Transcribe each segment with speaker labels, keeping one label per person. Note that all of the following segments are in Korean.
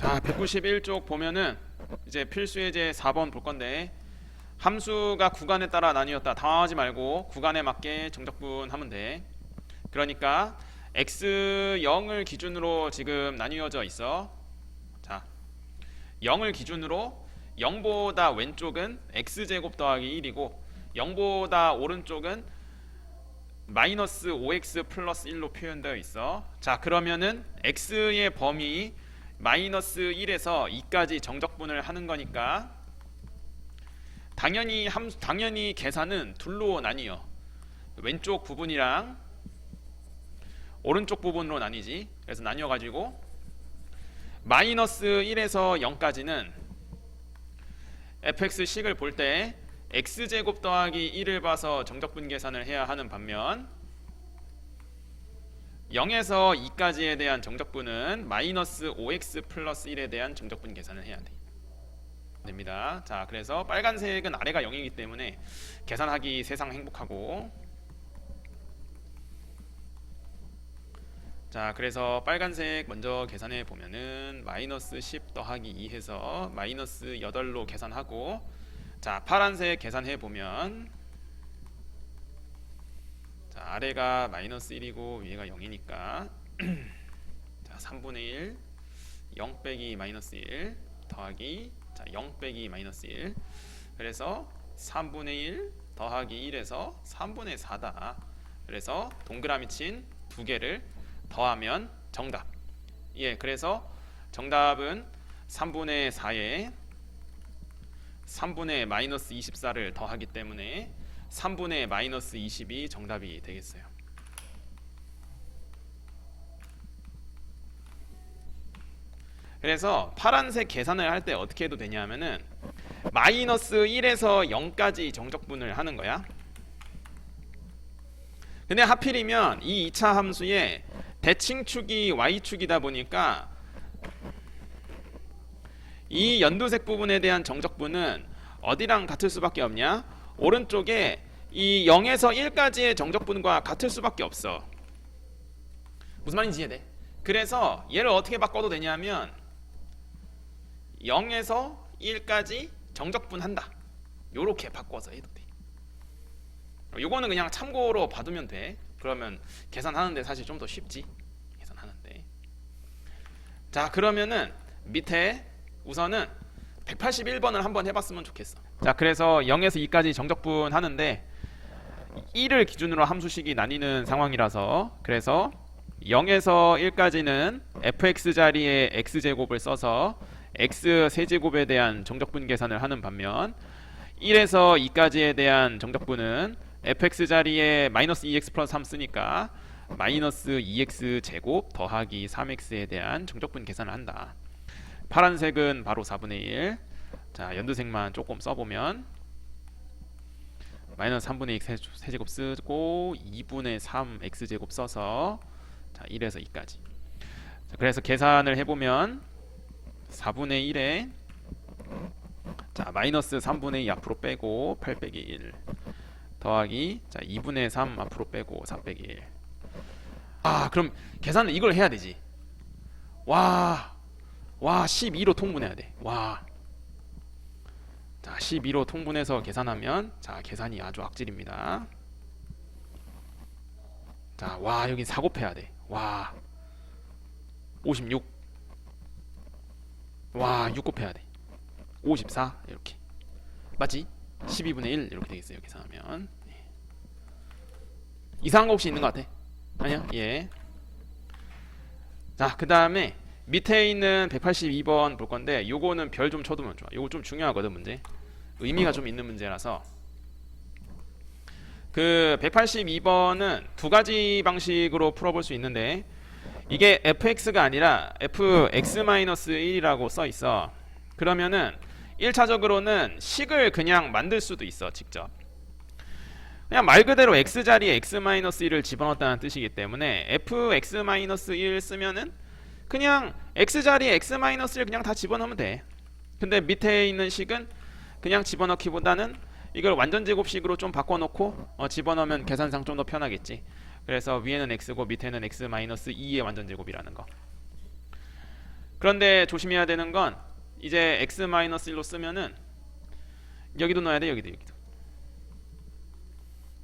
Speaker 1: 아, 자, 191쪽 보면은 이제 필수 예제 4번 볼 건데 함수가 구간에 따라 나뉘었다. 당황하지 말고 구간에 맞게 정적분하면 돼. 그러니까 x0을 기준으로 지금 나뉘어져 있어. 자, 0을 기준으로 0보다 왼쪽은 x제곱 더하기 1이고 0보다 오른쪽은 마이너스 5x 플러스 1로 표현되어 있어. 자, 그러면은 x의 범위 마이너스 1에서 2까지 정적분을 하는 거니까 당연히 함 당연히 계산은 둘로 나뉘어. 왼쪽 부분이랑 오른쪽 부분으로 나뉘지. 그래서 나뉘어 가지고 마이너스 1에서 0까지는 fx식을 볼 때 x제곱 더하기 1을 봐서 정적분 계산을 해야 하는 반면 0에서 2까지에 대한 정적분은 마이너스 5x 플러스 1에 대한 정적분 계산을 해야 돼. 됩니다. 자, 그래서 빨간색은 아래가 0이기 때문에 계산하기 세상 행복하고 자, 그래서 빨간색 먼저 계산해 보면은 마이너스 10 더하기 2 해서 마이너스 8로 계산하고 자, 파란색 계산해 보면 자, 아래가 마이너스 1이고 위에가 0이니까 자, 3분의 1 0 빼기 마이너스 1 더하기 자, 0 빼기 마이너스 1 그래서 3분의 1 더하기 1에서 3분의 4다. 그래서 동그라미 친 두 개를 더하면 정답. 예 그래서 정답은 3분의 4에 3분의 마이너스 24를 더하기 때문에 3분의 마이너스 20이 정답이 되겠어요. 그래서 파란색 계산을 할 때 어떻게 해도 되냐 하면은 마이너스 1에서 0까지 정적분을 하는 거야. 근데 하필이면 이 2차 함수의 대칭축이 y축이다 보니까 이 연두색 부분에 대한 정적분은 어디랑 같을 수밖에 없냐? 오른쪽에 이 0에서 1까지의 정적분과 같을 수밖에 없어. 무슨 말인지 이해돼? 그래서 얘를 어떻게 바꿔도 되냐면 0에서 1까지 정적분 한다. 요렇게 바꿔서 해도 돼. 요거는 그냥 참고로 받으면 돼. 그러면 계산하는데 사실 좀 더 쉽지. 계산하는데. 자, 그러면은 밑에 우선은 181번을 한번 해봤으면 좋겠어. 자 그래서 0에서 2까지 정적분 하는데 1을 기준으로 함수식이 나뉘는 상황이라서 그래서 0에서 1까지는 fx 자리에 x제곱을 써서 x 세제곱에 대한 정적분 계산을 하는 반면 1에서 2까지에 대한 정적분은 fx 자리에 마이너스 e 2x 플러스 3 쓰니까 마이너스 e 2x 제곱 더하기 3x에 대한 정적분 계산을 한다. 파란색은 바로 4분의 1 자 연두색만 조금 써보면 마이너스 3분의 2 세제곱 쓰고 2분의 3 x제곱 써서 자 1에서 2까지 자, 그래서 계산을 해보면 4분의 1에 자 마이너스 3분의 2 앞으로 빼고 8 빼기 1 더하기 자 2분의 3 앞으로 빼고 4 빼기 1 아, 그럼 계산을 이걸 해야 되지. 와. 와, 12로 통분해야 돼. 와. 자, 12로 통분해서 계산하면 자, 계산이 아주 악질입니다. 자, 와, 여긴 4 곱해야 돼. 와. 56. 와, 6 곱해야 돼. 54 이렇게. 맞지? 12분의 1 이렇게 되겠어요. 계산하면. 예. 이상한 거 혹시 있는 것 같아? 아니야? 예. 자, 그다음에 밑에 있는 182번 볼 건데 요거는 별 좀 쳐두면 좋아. 요거 좀 중요하거든, 문제. 의미가 좀 있는 문제라서. 그 182번은 두 가지 방식으로 풀어볼 수 있는데 이게 fx가 아니라 fx-1이라고 써 있어. 그러면은 1차적으로는 식을 그냥 만들 수도 있어 직접. 그냥 말 그대로 x자리에 x-1을 집어넣었다는 뜻이기 때문에 fx-1 쓰면은 그냥 x자리에 x-1을 그냥 다 집어넣으면 돼. 근데 밑에 있는 식은 그냥 집어넣기보다는 이걸 완전 제곱식으로 좀 바꿔놓고 어, 집어넣으면 계산상 좀 더 편하겠지. 그래서 위에는 x고 밑에는 x-2의 완전 제곱이라는 거. 그런데 조심해야 되는 건 이제 x-1로 쓰면은 여기도 넣어야 돼 여기도 여기도.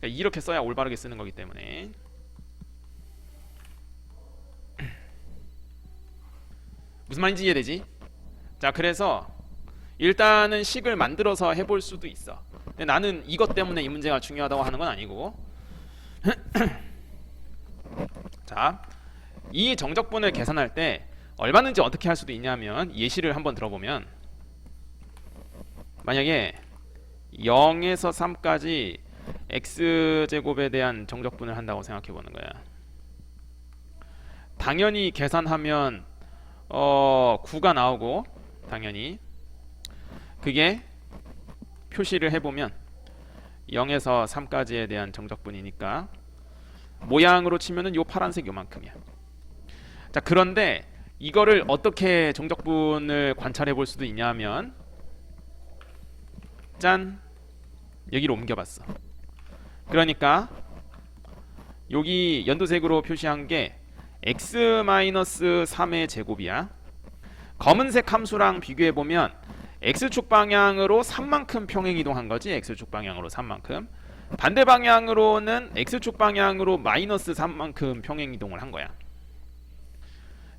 Speaker 1: 그러니까 이렇게 써야 올바르게 쓰는 거기 때문에. 무슨 말인지 이해되지? 자 그래서 일단은 식을 만들어서 해볼 수도 있어 근데 나는 이것 때문에 이 문제가 중요하다고 하는 건 아니고 자, 이 정적분을 계산할 때 얼마는지 어떻게 할 수도 있냐면 예시를 한번 들어보면 만약에 0에서 3까지 x 제곱에 대한 정적분을 한다고 생각해 보는 거야. 당연히 계산하면 어 9가 나오고 당연히 그게 표시를 해보면 0에서 3까지에 대한 정적분이니까 모양으로 치면은 요 파란색 요만큼이야. 자 그런데 이거를 어떻게 정적분을 관찰해 볼 수도 있냐면 짠 여기로 옮겨봤어. 그러니까 여기 연두색으로 표시한 게 x-3의 제곱이야. 검은색 함수랑 비교해 보면 x축 방향으로 3만큼 평행 이동한 거지. x축 방향으로 3만큼. 반대 방향으로는 x축 방향으로 마이너스 3만큼 평행 이동을 한 거야.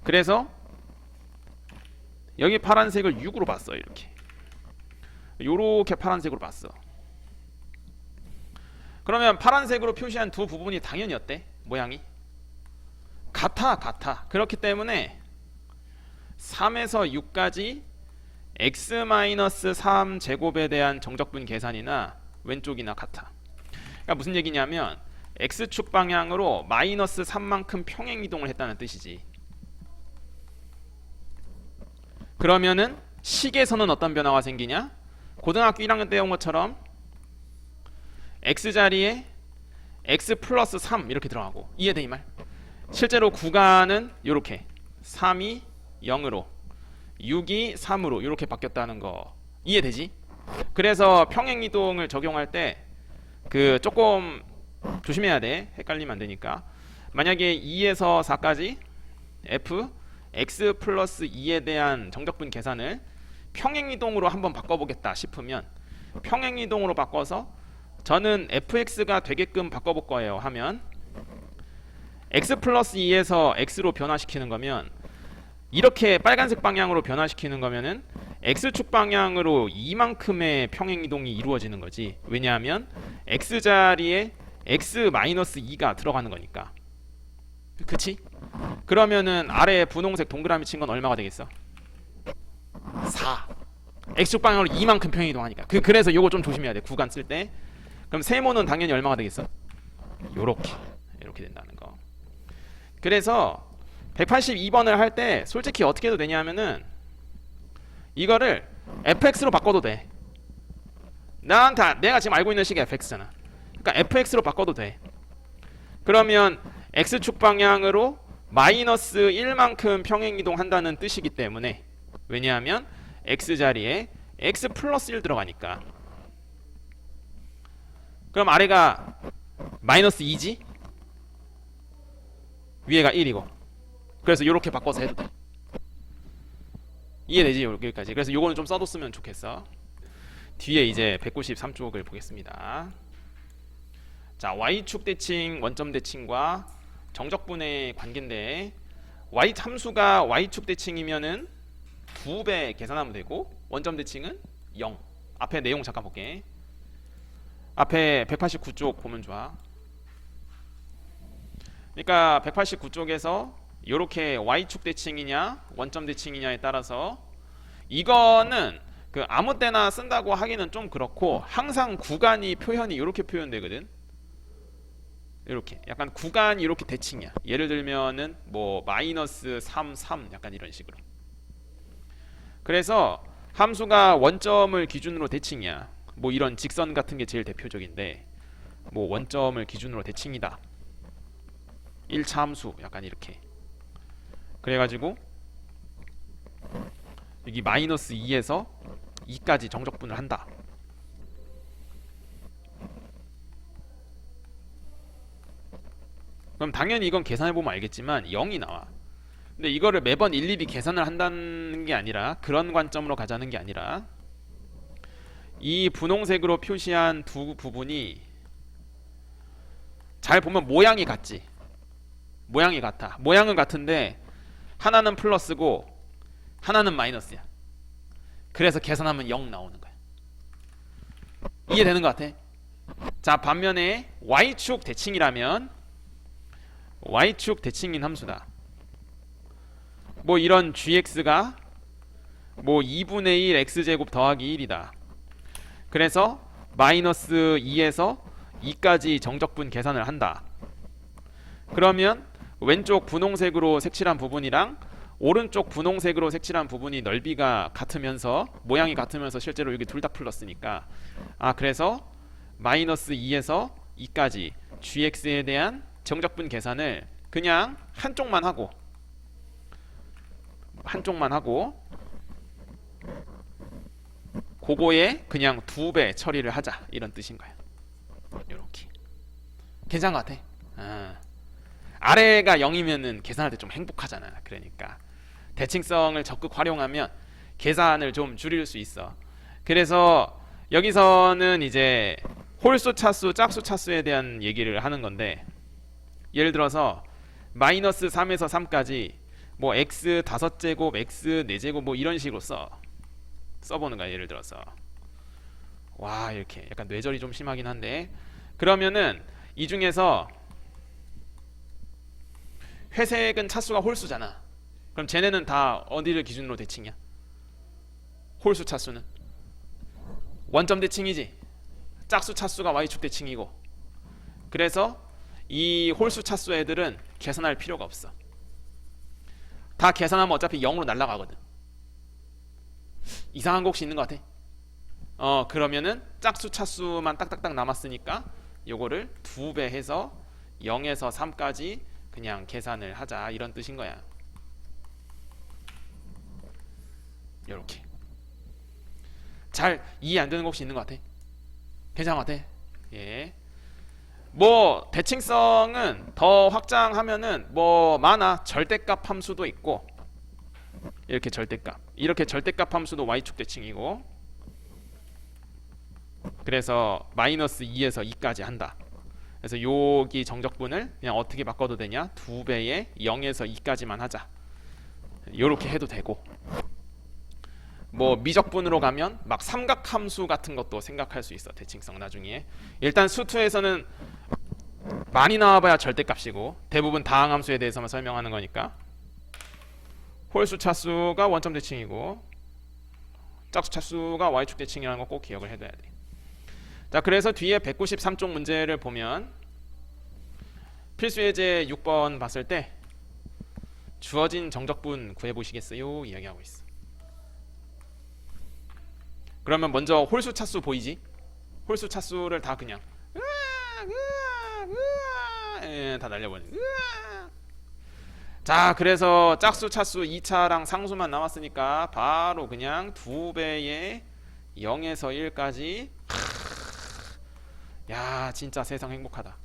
Speaker 1: 그래서 여기 파란색을 6으로 봤어 이렇게. 요렇게 파란색으로 봤어. 그러면 파란색으로 표시한 두 부분이 당연히 어때? 모양이 같아 같아. 그렇기 때문에 3에서 6까지 x-3 제곱에 대한 정적분 계산이나 왼쪽이나 같아. 그러니까 무슨 얘기냐면 x축 방향으로 마이너스 3만큼 평행 이동을 했다는 뜻이지. 그러면은 식에서는 어떤 변화가 생기냐? 고등학교 1학년 때 온 것처럼 x 자리에 x 플러스 3 이렇게 들어가고 이해돼 이 말? 실제로 구간은 이렇게 3이 0으로 6이 3으로 이렇게 바뀌었다는 거 이해되지? 그래서 평행 이동을 적용할 때 그 조금 조심해야 돼. 헷갈리면 안 되니까. 만약에 2에서 4까지 f x 플러스 2에 대한 정적분 계산을 평행 이동으로 한번 바꿔보겠다 싶으면 평행 이동으로 바꿔서 저는 fx가 되게끔 바꿔볼 거예요 하면 x 플러스 2에서 x로 변화시키는 거면 이렇게 빨간색 방향으로 변화시키는 거면은 x축 방향으로 이만큼의 평행 이동이 이루어지는 거지. 왜냐하면 x 자리에 x 마이너스 2가 들어가는 거니까. 그치? 그러면은 아래 분홍색 동그라미 친 건 얼마가 되겠어? 4. x축 방향으로 이만큼 평행 이동하니까. 그 그래서 요거 좀 조심해야 돼. 구간 쓸 때. 그럼 세모는 당연히 얼마가 되겠어? 요렇게. 이렇게 된다는 거. 그래서 182번을 할 때 솔직히 어떻게 해도 되냐면은 이거를 fx로 바꿔도 돼. 나한테 내가 지금 알고 있는 식이 fx잖아. 그러니까 fx로 바꿔도 돼. 그러면 x축 방향으로 마이너스 1만큼 평행 이동한다는 뜻이기 때문에 왜냐하면 x 자리에 x 플러스 1 들어가니까. 그럼 아래가 마이너스 2지? 위에가 1이고. 그래서 이렇게 바꿔서 해도 돼. 이해되지 여기까지. 그래서 요거는 좀 써뒀으면 좋겠어. 뒤에 이제 193쪽을 보겠습니다. 자, y축 대칭, 원점 대칭과 정적분의 관계인데 y 함수가 y축 대칭이면은 두배 계산하면 되고 원점 대칭은 0. 앞에 내용 잠깐 볼게. 앞에 189쪽 보면 좋아. 그러니까 189쪽에서 이렇게 y축 대칭이냐 원점 대칭이냐에 따라서 이거는 그 아무 때나 쓴다고 하기는 좀 그렇고 항상 구간이 표현이 이렇게 표현되거든. 이렇게 약간 구간이 이렇게 대칭이야. 예를 들면은 뭐 마이너스 3, 3 약간 이런 식으로. 그래서 함수가 원점을 기준으로 대칭이야. 뭐 이런 직선 같은 게 제일 대표적인데 뭐 원점을 기준으로 대칭이다. 1차 함수 약간 이렇게. 그래가지고 여기 마이너스 2에서 2까지 정적분을 한다. 그럼 당연히 이건 계산해 보면 알겠지만 0이 나와. 근데 이거를 매번 일일이 계산을 한다는 게 아니라 그런 관점으로 가자는 게 아니라 이 분홍색으로 표시한 두 부분이 잘 보면 모양이 같지. 모양이 같아. 모양은 같은데 하나는 플러스고 하나는 마이너스야. 그래서 계산하면 0 나오는 거야. 이해되는 것 같아? 자 반면에 y축 대칭이라면 y축 대칭인 함수다. 뭐 이런 gx가 뭐 2분의 1 x제곱 더하기 1이다. 그래서 마이너스 2에서 2까지 정적분 계산을 한다. 그러면 왼쪽 분홍색으로 색칠한 부분이랑 오른쪽 분홍색으로 색칠한 부분이 넓이가 같으면서 모양이 같으면서 실제로 여기 둘 다 플러스니까 아 그래서 마이너스 2에서 2까지 gx에 대한 정적분 계산을 그냥 한쪽만 하고 한쪽만 하고 그거에 그냥 두 배 처리를 하자 이런 뜻인 거야. 이렇게 괜찮은 것 같아. 아. 아래가 0이면은 계산할 때 좀 행복하잖아. 그러니까 대칭성을 적극 활용하면 계산을 좀 줄일 수 있어. 그래서 여기서는 이제 홀수, 차수, 짝수, 차수에 대한 얘기를 하는 건데 예를 들어서 마이너스 3에서 3까지 뭐 x 다섯 제곱, x 네 제곱 뭐 이런 식으로 써 써보는 거야. 예를 들어서 와 이렇게 약간 뇌절이 좀 심하긴 한데 그러면은 이 중에서 회색은 차수가 홀수잖아. 그럼 쟤네는 다 어디를 기준으로 대칭이야? 홀수 차수는 원점 대칭이지. 짝수 차수가 y축 대칭이고. 그래서 이 홀수 차수 애들은 계산할 필요가 없어. 다 계산하면 어차피 0으로 날아가거든. 이상한 거 혹시 있는 것 같아? 어 그러면은 짝수 차수만 딱딱딱 남았으니까 요거를 두 배 해서 0에서 3까지 그냥 계산을 하자 이런 뜻인 거야. 요렇게 잘 이해 안 되는 거 혹시 있는 것 같아? 괜찮은 것 같아? 예. 뭐 대칭성은 더 확장하면은 뭐 많아 절대값 함수도 있고 이렇게 절대값 이렇게 절대값 함수도 y축 대칭이고 그래서 마이너스 2에서 2까지 한다. 그래서 여기 정적분을 그냥 어떻게 바꿔도 되냐? 두 배의 0에서 2까지만 하자. 요렇게 해도 되고. 뭐 미적분으로 가면 막 삼각함수 같은 것도 생각할 수 있어. 대칭성 나중에. 일단 수투에서는 많이 나와봐야 절대값이고 대부분 다항함수에 대해서만 설명하는 거니까 홀수 차수가 원점 대칭이고 짝수 차수가 y축 대칭이라는 거 꼭 기억을 해둬야 돼. 자 그래서 뒤에 193쪽 문제를 보면 필수 예제 6번 봤을 때 주어진 정적분 구해 보시겠어요? 이야기하고 있어. 그러면 먼저 홀수 차수 보이지? 홀수 차수를 다 그냥 으아, 으아, 으아, 예, 다 날려버리는. 자, 그래서 짝수, 차수, 2차랑 상수만 남았으니까 바로 그냥 두 배의 0에서 1까지 야 진짜 세상 행복하다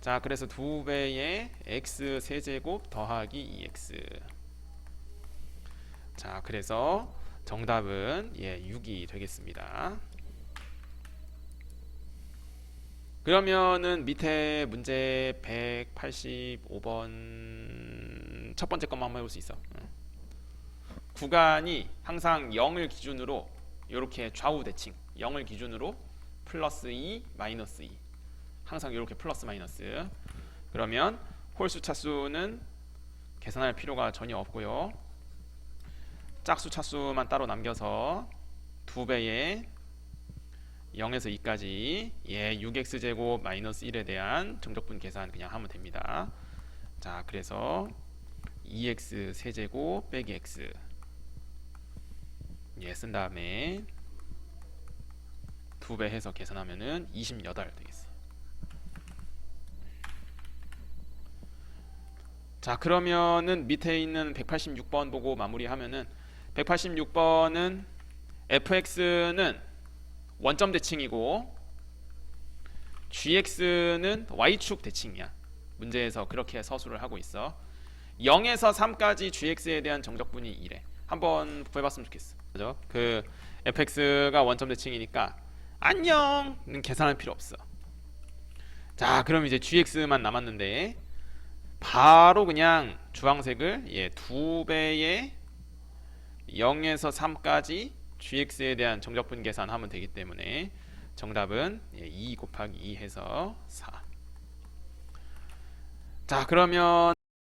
Speaker 1: 자 그래서 두 배의 x 세제곱 더하기 2x 자 그래서 정답은 예 6이 되겠습니다. 그러면은 밑에 문제 185번 첫 번째 것만 한번 해볼 수 있어. 응. 구간이 항상 0을 기준으로 이렇게 좌우 대칭 0을 기준으로 플러스 2 마이너스 2 항상 이렇게 플러스 마이너스. 그러면 홀수 차수는 계산할 필요가 전혀 없고요. 짝수 차수만 따로 남겨서 두 배의 0에서 2까지 예 6x 제곱 마이너스 1에 대한 정적분 계산 그냥 하면 됩니다. 자 그래서 2x 세제곱 빼기 x 예 쓴 다음에 두 배 해서 계산하면은 28 되겠어요. 자 그러면은 밑에 있는 186번 보고 마무리하면은 186번은 fx는 원점 대칭이고 gx는 y축 대칭이야. 문제에서 그렇게 서술을 하고 있어. 0에서 3까지 gx에 대한 정적분이 이래. 한번 구해봤으면 좋겠어. 그죠? 그 fx가 원점 대칭이니까 안녕은 계산할 필요 없어. 자, 그럼 이제 gx만 남았는데 바로 그냥 주황색을 예, 두 배의 0에서 3까지 gx에 대한 정적분 계산하면 되기 때문에 정답은 예, 2 곱하기 2 해서 4. 자, 그러면